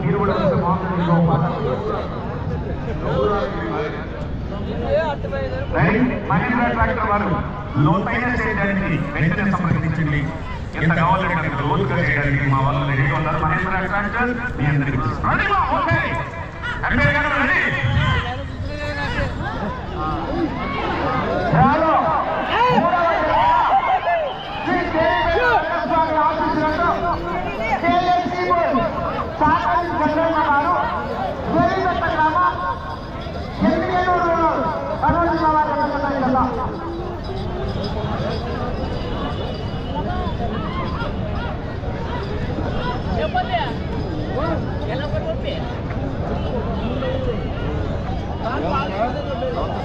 మీరు కూడా మహేంద్ర ట్రాక్టర్ వారు లోతైన చేయడానికి వెంటనే సంప్రదించండి. ఎంత కావాలంటే అంత లోతుగా చేయడానికి మా వాళ్ళు రెడీగా ఉన్నారు. మహేంద్ర ట్రాక్టర్ మీ అందరికీ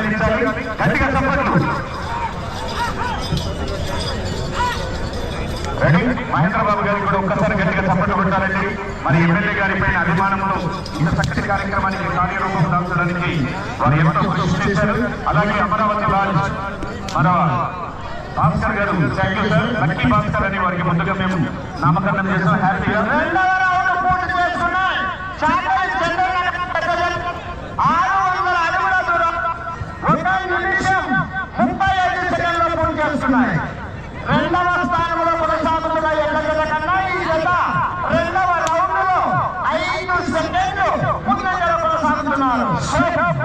అభినందించాలి గట్టిగా చప్పట్లు రెడీ? మహేంద్ర బాబు గారికి కూడా ఒక్కసారి గట్టిగా చప్పట్లు కొట్టాలండి. మరి ఎమ్మెల్యే గారి పైన అభిమానంలో ఇంత చక్కటి కార్యక్రమానికి కార్యరూపం దాల్చడానికి వారు ఎంతో కృషి చేశారు. అలాగే అమరావతి రాజ్ మన భాస్కర్ గారు thank you sir lucky Bhaskar అని వారికి ముందుగా మేము నామకరణం చేసాం హ్యాపీగా రెండవ స్థానంలో కొనసాగుతున్న ఎక్కడికల కన్నా ఈ జత రెండవ రౌండ్ లో ఐదు సెకండ్లు ముందంజలో కొనసాగుతున్నారు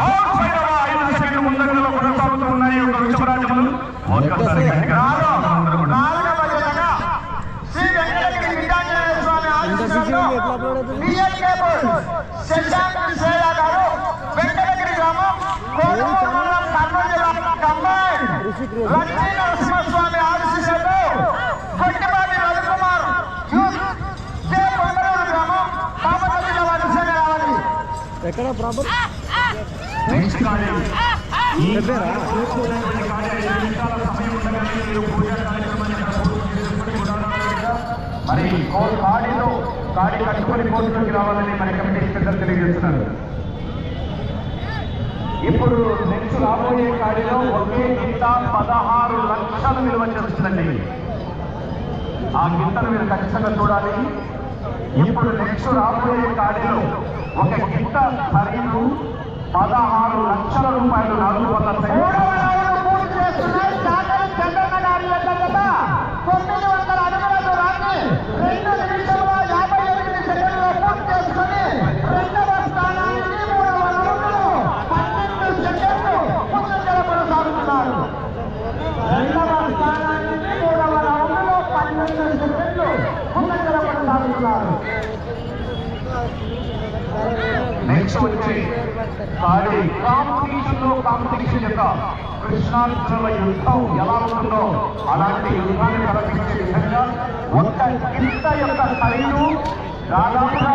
అవుట్ సైడ్ లో ఐదు సెకండ్లు ముందంజలో కొనసాగుతూ ఉన్నాయి ఒక వృషభరాజములు ఒక్కసారి గట్టిగా అందరూ కూడా. నాలుగవ జతగా శ్రీ వెంకటగిరి విద్యాంజనేయ స్వామి ఆశీస్సులతో బిఎల్ కేబుల్ శశాంక్ శ్రేయ గారు వెంకటగిరి గ్రామం కోడూరు మండలం కర్నూలు జిల్లా కంబైన్ లక్ష్మీ ఎక్కడ ప్రాబ్లం నెక్స్ట్ మరి కో- కాడిలో కాడి కట్టుకొని కోర్టులోకి రావాలని మన కమిటీ పెద్దలు తెలియజేస్తున్నారు. ఇప్పుడు నెక్స్ట్ రాబోయే కాడిలో ఒకే గింత పదహారు లక్షలు విలువ చేస్తుందండి. ఆ గింతను మీరు ఖచ్చితంగా చూడాలి. ఇప్పుడు నెక్స్ట్ రాబోయే కాడిలో ఒక గిట్ట ఖరీదు పదహారు లక్షల రూపాయలు నాలుగు వందల Thank you. నెక్స్ట్ వచ్చి కాడి కాంపిటీషన్లో కాంపిటీషన్ యొక్క కృష్ణార్జునుల యుద్ధం ఎలా ఉంటుందో అలాంటి యుద్ధాన్ని ప్రకటించే విధంగా ఒక్క ఇంత యొక్క ఖరీదు దాదాపుగా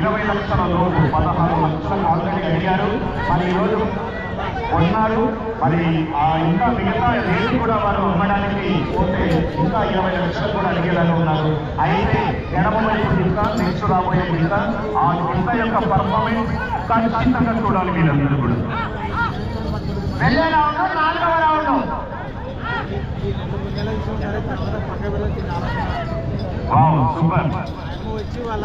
ఇరవై లక్షల లోపు పదహారు లక్షలు ఆల్రెడీ అడిగారు. మరి ఈరోజు కొన్నారు మరి ఆ ఇంకా మిగతా రేటు కూడా వారు అమ్మడానికి పోతే ఇంకా ఇరవై లక్షలు కూడా అడిగేలాగా ఉన్నారు. అయితే ఎడమ వైపు ఇంకా నెక్స్ట్ రాబోయే ఇంకా ఆ ఇంత యొక్క పర్ఫార్మెన్స్ ఖచ్చితంగా చూడాలి మీరందరూ కూడా. వెళ్ళే రౌండ్ నాలుగవ రౌండ్. Wow super. వచ్చి వాళ్ళ